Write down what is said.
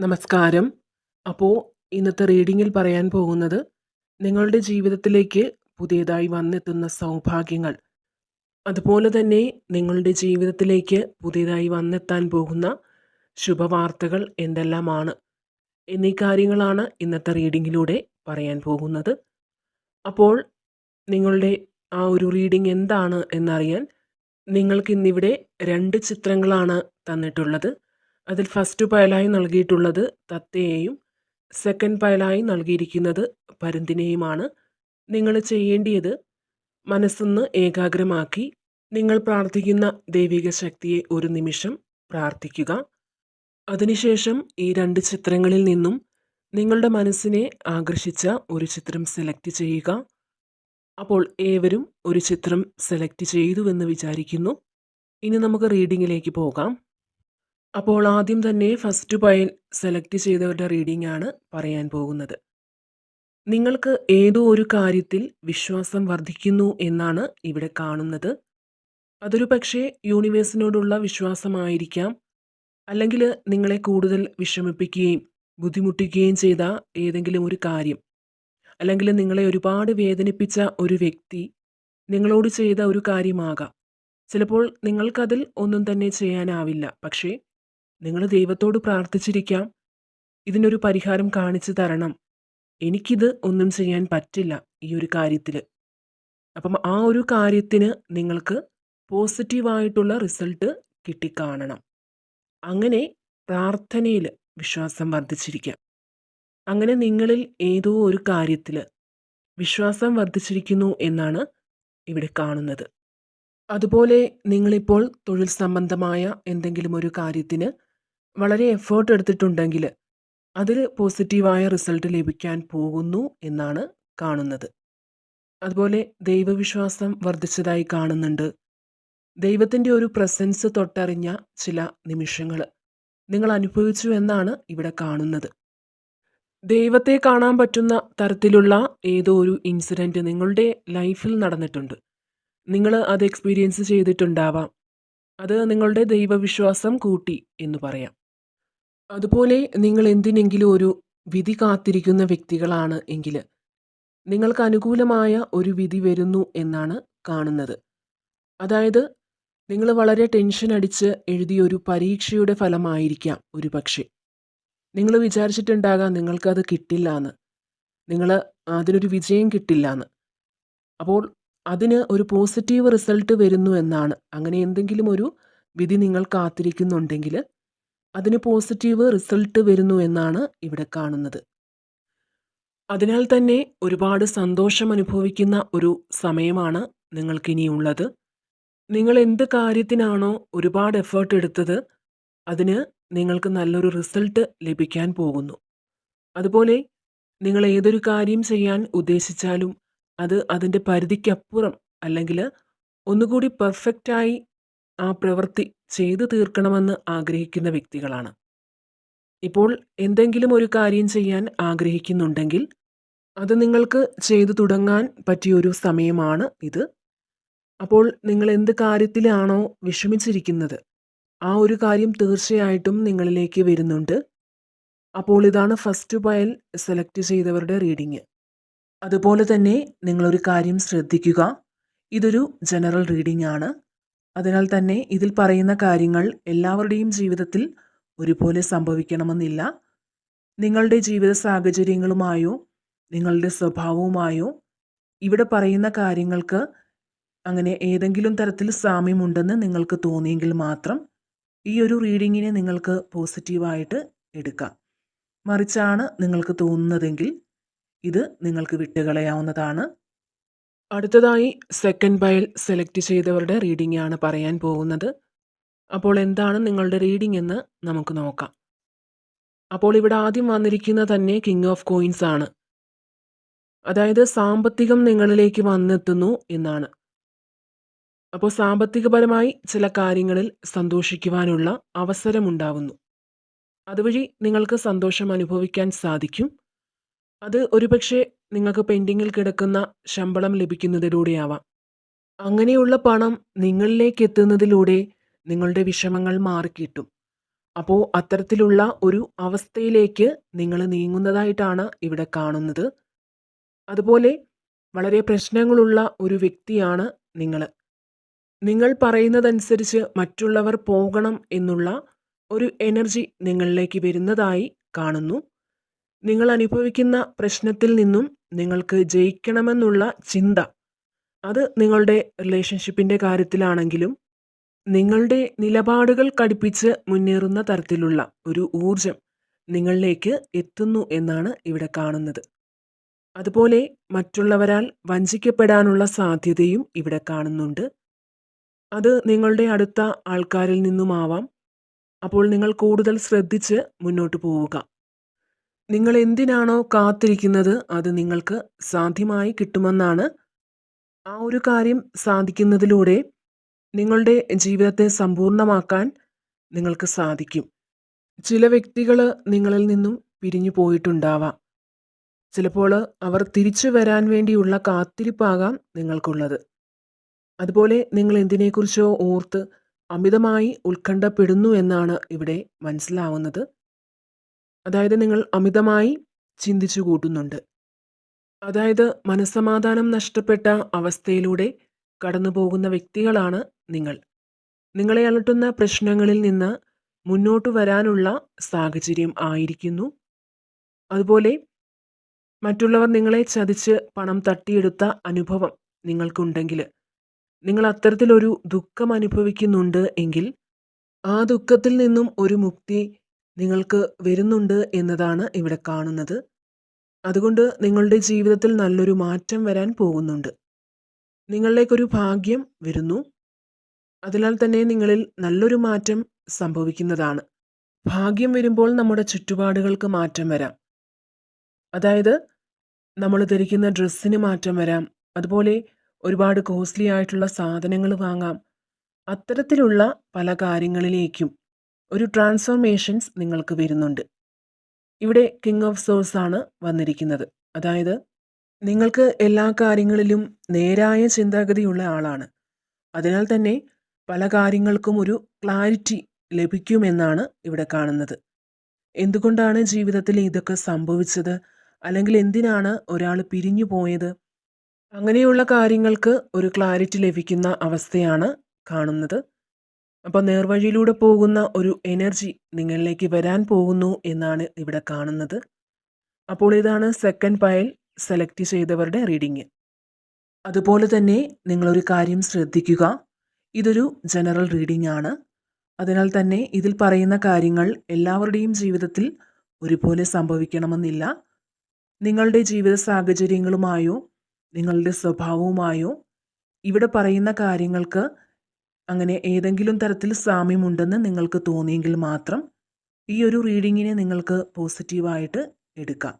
നമസ്കാരം. അപ്പോൾ ഇന്നത്തെ റീഡിങ്ങിൽ പറയാൻ പോകുന്നത് നിങ്ങളുടെ ജീവിതത്തിലേക്ക് പുതിയതായി വന്നെത്തുന്ന സൗഭാഗ്യങ്ങൾ, അതുപോലെ തന്നെ നിങ്ങളുടെ ജീവിതത്തിലേക്ക് പുതിയതായി വന്നെത്താൻ പോകുന്ന ശുഭവാർത്തകൾ എന്തെല്ലാമാണ് എന്നീ കാര്യങ്ങളാണ് ഇന്നത്തെ റീഡിങ്ങിലൂടെ പറയാൻ പോകുന്നത്. അപ്പോൾ നിങ്ങളുടെ ആ ഒരു റീഡിംഗ് എന്താണ് എന്നറിയാൻ നിങ്ങൾക്കിന്നിവിടെ രണ്ട് ചിത്രങ്ങളാണ് തന്നിട്ടുള്ളത്. അതിൽ ഫസ്റ്റ് പയലായി നൽകിയിട്ടുള്ളത് തത്തയെയും സെക്കൻഡ് പയലായി നൽകിയിരിക്കുന്നത് പരുന്തിനെയുമാണ്. നിങ്ങൾ ചെയ്യേണ്ടിയത് മനസ്സൊന്ന് ഏകാഗ്രമാക്കി നിങ്ങൾ പ്രാർത്ഥിക്കുന്ന ദൈവിക ശക്തിയെ ഒരു നിമിഷം പ്രാർത്ഥിക്കുക. അതിനുശേഷം ഈ രണ്ട് ചിത്രങ്ങളിൽ നിന്നും നിങ്ങളുടെ മനസ്സിനെ ആകർഷിച്ച ഒരു ചിത്രം സെലക്ട് ചെയ്യുക. അപ്പോൾ ഏവരും ഒരു ചിത്രം സെലക്ട് ചെയ്തുവെന്ന് വിചാരിക്കുന്നു. ഇനി നമുക്ക് റീഡിങ്ങിലേക്ക് പോകാം. അപ്പോൾ ആദ്യം തന്നെ ഫസ്റ്റ് പൈൻ സെലക്ട് ചെയ്തവരുടെ റീഡിംഗ് ആണ് പറയാൻ പോകുന്നത്. നിങ്ങൾക്ക് ഏതോ ഒരു കാര്യത്തിൽ വിശ്വാസം വർദ്ധിക്കുന്നു എന്നാണ് ഇവിടെ കാണുന്നത്. അതൊരു പക്ഷേ യൂണിവേഴ്സിനോടുള്ള വിശ്വാസമായിരിക്കാം. അല്ലെങ്കിൽ നിങ്ങളെ കൂടുതൽ വിഷമിപ്പിക്കുകയും ബുദ്ധിമുട്ടിക്കുകയും ചെയ്ത ഏതെങ്കിലും ഒരു കാര്യം. അല്ലെങ്കിൽ നിങ്ങളെ ഒരുപാട് വേദനിപ്പിച്ച ഒരു വ്യക്തി നിങ്ങളോട് ചെയ്ത ഒരു കാര്യമാകാം. ചിലപ്പോൾ നിങ്ങൾക്കതിൽ ഒന്നും തന്നെ ചെയ്യാനാവില്ല. പക്ഷേ നിങ്ങൾ ദൈവത്തോട് പ്രാർത്ഥിച്ചിരിക്കാം. ഇതിനൊരു പരിഹാരം കാണിച്ചു തരണം. എനിക്കിത് ഒന്നും ചെയ്യാൻ പറ്റില്ല ഈ ഒരു കാര്യത്തിൽ അപ്പം ആ ഒരു കാര്യത്തിന് നിങ്ങൾക്ക് പോസിറ്റീവായിട്ടുള്ള റിസൾട്ട് കിട്ടിക്കാണണം. അങ്ങനെ പ്രാർത്ഥനയിൽ വിശ്വാസം വർദ്ധിച്ചിരിക്കാം. അങ്ങനെ നിങ്ങളിൽ ഏതോ ഒരു കാര്യത്തിൽ വിശ്വാസം വർദ്ധിച്ചിരിക്കുന്നു എന്നാണ് ഇവിടെ കാണുന്നത്. അതുപോലെ നിങ്ങളിപ്പോൾ തൊഴിൽ സംബന്ധമായ എന്തെങ്കിലും ഒരു കാര്യത്തിന് വളരെ എഫേർട്ട് എടുത്തിട്ടുണ്ടെങ്കിൽ അതിൽ പോസിറ്റീവായ റിസൾട്ട് ലഭിക്കാൻ പോകുന്നു എന്നാണ് കാണുന്നത്. അതുപോലെ ദൈവവിശ്വാസം വർദ്ധിച്ചതായി കാണുന്നുണ്ട്. ദൈവത്തിന്റെ ഒരു പ്രസൻസ് തൊട്ടറിഞ്ഞ ചില നിമിഷങ്ങൾ നിങ്ങൾ അനുഭവിച്ചു എന്നാണ് ഇവിടെ കാണുന്നത്. ദൈവത്തെ കാണാൻ പറ്റുന്ന തരത്തിലുള്ള ഏതോ ഒരു ഇൻസിഡന്റ് നിങ്ങളുടെ ലൈഫിൽ നടന്നിട്ടുണ്ട്. നിങ്ങൾ അത് എക്സ്പീരിയൻസ് ചെയ്തിട്ടുണ്ടാവാം. അത് നിങ്ങളുടെ ദൈവവിശ്വാസം കൂട്ടി എന്ന് പറയാം. അതുപോലെ നിങ്ങൾ എന്തിനെങ്കിലും ഒരു വിധി കാത്തിരിക്കുന്ന വ്യക്തികളാണ് എങ്കിൽ നിങ്ങൾക്ക് അനുകൂലമായ ഒരു വിധി വരുന്നു എന്നാണ് കാണുന്നത്. അതായത് നിങ്ങൾ വളരെ ടെൻഷൻ അടിച്ച് എഴുതിയ ഒരു പരീക്ഷയുടെ ഫലമായിരിക്കാം ഒരു പക്ഷേ നിങ്ങൾ വിചാരിച്ചിട്ടുണ്ടാകാം നിങ്ങൾക്കത് കിട്ടില്ല എന്ന് നിങ്ങൾ അതിനൊരു വിജയം കിട്ടില്ല എന്ന് അപ്പോൾ അതിന് ഒരു പോസിറ്റീവ് റിസൾട്ട് വരുന്നു എന്നാണ്. അങ്ങനെ എന്തെങ്കിലും ഒരു വിധി നിങ്ങൾ കാത്തിരിക്കുന്നുണ്ടെങ്കിൽ അതിന് പോസിറ്റീവ് റിസൾട്ട് വരുന്നു എന്നാണ് ഇവിടെ കാണുന്നത്. അതിനാൽ തന്നെ ഒരുപാട് സന്തോഷം അനുഭവിക്കുന്ന ഒരു സമയമാണ് നിങ്ങൾക്കിനിയുള്ളത്. നിങ്ങൾ എന്ത് കാര്യത്തിനാണോ ഒരുപാട് എഫേർട്ട് എടുത്തത് അതിന് നിങ്ങൾക്ക് നല്ലൊരു റിസൾട്ട് ലഭിക്കാൻ പോകുന്നു. അതുപോലെ നിങ്ങൾ ഏതൊരു കാര്യം ചെയ്യാൻ ഉദ്ദേശിച്ചാലും അത് അതിന്റെ പരിധിക്കപ്പുറം അല്ലെങ്കിൽ ഒന്നുകൂടി പെർഫെക്റ്റായി ആ പ്രവൃത്തി ചെയ്തു തീർക്കണമെന്ന് ആഗ്രഹിക്കുന്ന വ്യക്തികളാണ്. ഇപ്പോൾ എന്തെങ്കിലും ഒരു കാര്യം ചെയ്യാൻ ആഗ്രഹിക്കുന്നുണ്ടെങ്കിൽ അത് നിങ്ങൾക്ക് ചെയ്തു തുടങ്ങാൻ പറ്റിയൊരു സമയമാണ് ഇത്. അപ്പോൾ നിങ്ങൾ എന്ത് കാര്യത്തിലാണോ വിഷമിച്ചിരിക്കുന്നത് ആ ഒരു കാര്യം തീർച്ചയായിട്ടും നിങ്ങളിലേക്ക് വരുന്നുണ്ട്. അപ്പോൾ ഇതാണ് ഫസ്റ്റ് പയൽ സെലക്ട് ചെയ്തവരുടെ റീഡിങ്. അതുപോലെ തന്നെ നിങ്ങളൊരു കാര്യം ശ്രദ്ധിക്കുക. ഇതൊരു ജനറൽ റീഡിംഗ് ആണ്. അതിനാൽ തന്നെ ഇതിൽ പറയുന്ന കാര്യങ്ങൾ എല്ലാവരുടെയും ജീവിതത്തിൽ ഒരുപോലെ സംഭവിക്കണമെന്നില്ല. നിങ്ങളുടെ ജീവിത സാഹചര്യങ്ങളുമായോ നിങ്ങളുടെ സ്വഭാവവുമായോ ഇവിടെ പറയുന്ന കാര്യങ്ങൾക്ക് അങ്ങനെ ഏതെങ്കിലും തരത്തിൽ സാമ്യമുണ്ടെന്ന് നിങ്ങൾക്ക് തോന്നിയെങ്കിൽ മാത്രം ഈ ഒരു റീഡിങ്ങിനെ നിങ്ങൾക്ക് പോസിറ്റീവായിട്ട് എടുക്കാം. മറിച്ചാണ് നിങ്ങൾക്ക് തോന്നുന്നതെങ്കിൽ ഇത് നിങ്ങൾക്ക് വിട്ടുകളയാവുന്നതാണ്. അടുത്തതായി സെക്കൻഡ് ബയൽ സെലക്ട് ചെയ്തവരുടെ റീഡിംഗ് ആണ് പറയാൻ പോകുന്നത്. അപ്പോൾ എന്താണ് നിങ്ങളുടെ റീഡിംഗ് എന്ന് നമുക്ക് നോക്കാം. അപ്പോൾ ഇവിടെ ആദ്യം വന്നിരിക്കുന്ന തന്നെ കിങ് ഓഫ് കോയിൻസ് ആണ്. അതായത് സാമ്പത്തികം നിങ്ങളിലേക്ക് വന്നെത്തുന്നു എന്നാണ്. അപ്പോൾ സാമ്പത്തികപരമായി ചില കാര്യങ്ങളിൽ സന്തോഷിക്കുവാനുള്ള അവസരമുണ്ടാവുന്നു. അതുവഴി നിങ്ങൾക്ക് സന്തോഷം അനുഭവിക്കാൻ സാധിക്കും. അത് ഒരുപക്ഷേ നിങ്ങൾക്ക് പെൻഡിങ്ങിൽ കിടക്കുന്ന ശമ്പളം ലഭിക്കുന്നതിലൂടെയാവാം. അങ്ങനെയുള്ള പണം നിങ്ങളിലേക്ക് എത്തുന്നതിലൂടെ നിങ്ങളുടെ വിഷമങ്ങൾ മാറിക്കിട്ടും. അപ്പോൾ അത്തരത്തിലുള്ള ഒരു അവസ്ഥയിലേക്ക് നിങ്ങൾ നീങ്ങുന്നതായിട്ടാണ് ഇവിടെ കാണുന്നത് അതുപോലെ വളരെ പ്രശ്നങ്ങളുള്ള ഒരു വ്യക്തിയാണ് നിങ്ങൾ നിങ്ങൾ പറയുന്നതനുസരിച്ച് മറ്റുള്ളവർ പോകണം എന്നുള്ള ഒരു എനർജി നിങ്ങളിലേക്ക് വരുന്നതായി കാണുന്നു നിങ്ങൾ അനുഭവിക്കുന്ന പ്രശ്നത്തിൽ നിന്നും നിങ്ങൾക്ക് ജയിക്കണമെന്നുള്ള ചിന്ത അത് നിങ്ങളുടെ റിലേഷൻഷിപ്പിന്റെ കാര്യത്തിലാണെങ്കിലും നിങ്ങളുടെ നിലപാടുകൾ കടുപ്പിച്ച് മുന്നേറുന്ന തരത്തിലുള്ള ഒരു ഊർജം നിങ്ങളിലേക്ക് എത്തുന്നു എന്നാണ് ഇവിടെ കാണുന്നത്. അതുപോലെ മറ്റുള്ളവരാൽ വഞ്ചിക്കപ്പെടാനുള്ള സാധ്യതയും ഇവിടെ കാണുന്നുണ്ട്. അത് നിങ്ങളുടെ അടുത്ത ആൾക്കാരിൽ നിന്നുമാവാം. അപ്പോൾ നിങ്ങൾ കൂടുതൽ ശ്രദ്ധിച്ച് മുന്നോട്ട് പോവുക. നിങ്ങൾ എന്തിനാണോ കാത്തിരിക്കുന്നത് അത് നിങ്ങൾക്ക് സാധ്യമായി കിട്ടുമെന്നാണ് ആ ഒരു കാര്യം സാധിക്കുന്നതിലൂടെ നിങ്ങളുടെ ജീവിതത്തെ സമ്പൂർണമാക്കാൻ നിങ്ങൾക്ക് സാധിക്കും. ചില വ്യക്തികൾ നിങ്ങളിൽ നിന്നും പിരിഞ്ഞു പോയിട്ടുണ്ടാവാം. ചിലപ്പോൾ അവർ തിരിച്ചു വരാൻ വേണ്ടിയുള്ള കാത്തിരിപ്പാകാം നിങ്ങൾക്കുള്ളത്. അതുപോലെ നിങ്ങൾ എന്തിനെക്കുറിച്ചോ ഓർത്ത് അമിതമായി ഉത്കണ്ഠപ്പെടുന്നു എന്നാണ് ഇവിടെ മനസ്സിലാവുന്നത്. അതായത് നിങ്ങൾ അമിതമായി ചിന്തിച്ചു കൂട്ടുന്നുണ്ട്. അതായത് മനസ്സമാധാനം നഷ്ടപ്പെട്ട അവസ്ഥയിലൂടെ കടന്നു പോകുന്ന വ്യക്തികളാണ് നിങ്ങൾ. നിങ്ങളെ അലട്ടുന്ന പ്രശ്നങ്ങളിൽ നിന്ന് മുന്നോട്ട് വരാനുള്ള സാഹചര്യം ആയിരിക്കുന്നു. അതുപോലെ മറ്റുള്ളവർ നിങ്ങളെ ചതിച്ച് പണം തട്ടിയെടുത്ത അനുഭവം നിങ്ങൾക്കുണ്ടെങ്കിൽ നിങ്ങൾ അത്തരത്തിലൊരു ദുഃഖം അനുഭവിക്കുന്നുണ്ട് എങ്കിൽ ആ ദുഃഖത്തിൽ നിന്നും ഒരു മുക്തി നിങ്ങൾക്ക് വരുന്നുണ്ട് എന്നതാണ് ഇവിടെ കാണുന്നത്. അതുകൊണ്ട് നിങ്ങളുടെ ജീവിതത്തിൽ നല്ലൊരു മാറ്റം വരാൻ പോകുന്നുണ്ട്. നിങ്ങളിലേക്കൊരു ഭാഗ്യം വരുന്നു. അതിനാൽ തന്നെ നിങ്ങളിൽ നല്ലൊരു മാറ്റം സംഭവിക്കുന്നതാണ്. ഭാഗ്യം വരുമ്പോൾ നമ്മുടെ ചുറ്റുപാടുകൾക്ക് മാറ്റം വരാം. അതായത് നമ്മൾ ധരിക്കുന്ന ഡ്രസ്സിന് മാറ്റം വരാം. അതുപോലെ ഒരുപാട് കോസ്റ്റ്ലി ആയിട്ടുള്ള സാധനങ്ങൾ വാങ്ങാം. അത്തരത്തിലുള്ള പല കാര്യങ്ങളിലേക്കും ഒരു ട്രാൻസ്ഫോർമേഷൻസ് നിങ്ങൾക്ക് വരുന്നുണ്ട്. ഇവിടെ കിങ് ഓഫ് സോഴ്സ് ആണ് വന്നിരിക്കുന്നത്. അതായത് നിങ്ങൾക്ക് എല്ലാ കാര്യങ്ങളിലും നേരായ ചിന്താഗതിയുള്ള ആളാണ്. അതിനാൽ തന്നെ പല കാര്യങ്ങൾക്കും ഒരു ക്ലാരിറ്റി ലഭിക്കുമെന്നാണ് ഇവിടെ കാണുന്നത്. എന്തുകൊണ്ടാണ് ജീവിതത്തിൽ ഇതൊക്കെ സംഭവിച്ചത്? അല്ലെങ്കിൽ എന്തിനാണ് ഒരാൾ പിരിഞ്ഞു പോയത്? അങ്ങനെയുള്ള കാര്യങ്ങൾക്ക് ഒരു ക്ലാരിറ്റി ലഭിക്കുന്ന അവസ്ഥയാണ് കാണുന്നത്. അപ്പോൾ നേർവഴിയിലൂടെ പോകുന്ന ഒരു എനർജി നിങ്ങളിലേക്ക് വരാൻ പോകുന്നു എന്നാണ് ഇവിടെ കാണുന്നത്. അപ്പോൾ ഇതാണ് സെക്കൻഡ് പയൽ സെലക്ട് ചെയ്തവരുടെ റീഡിങ് അതുപോലെ തന്നെ നിങ്ങളൊരു കാര്യം ശ്രദ്ധിക്കുക. ഇതൊരു ജനറൽ റീഡിംഗ് ആണ്. അതിനാൽ തന്നെ ഇതിൽ പറയുന്ന കാര്യങ്ങൾ എല്ലാവരുടെയും ജീവിതത്തിൽ ഒരുപോലെ സംഭവിക്കണമെന്നില്ല. നിങ്ങളുടെ ജീവിത സാഹചര്യങ്ങളുമായോ നിങ്ങളുടെ സ്വഭാവവുമായോ ഇവിടെ പറയുന്ന കാര്യങ്ങൾക്ക് അങ്ങനെ ഏതെങ്കിലും തരത്തിൽ സാമ്യമുണ്ടെന്ന് നിങ്ങൾക്ക് തോന്നിയെങ്കിൽ മാത്രം ഈ ഒരു റീഡിങ്ങിനെ നിങ്ങൾക്ക് പോസിറ്റീവായിട്ട് എടുക്കാം.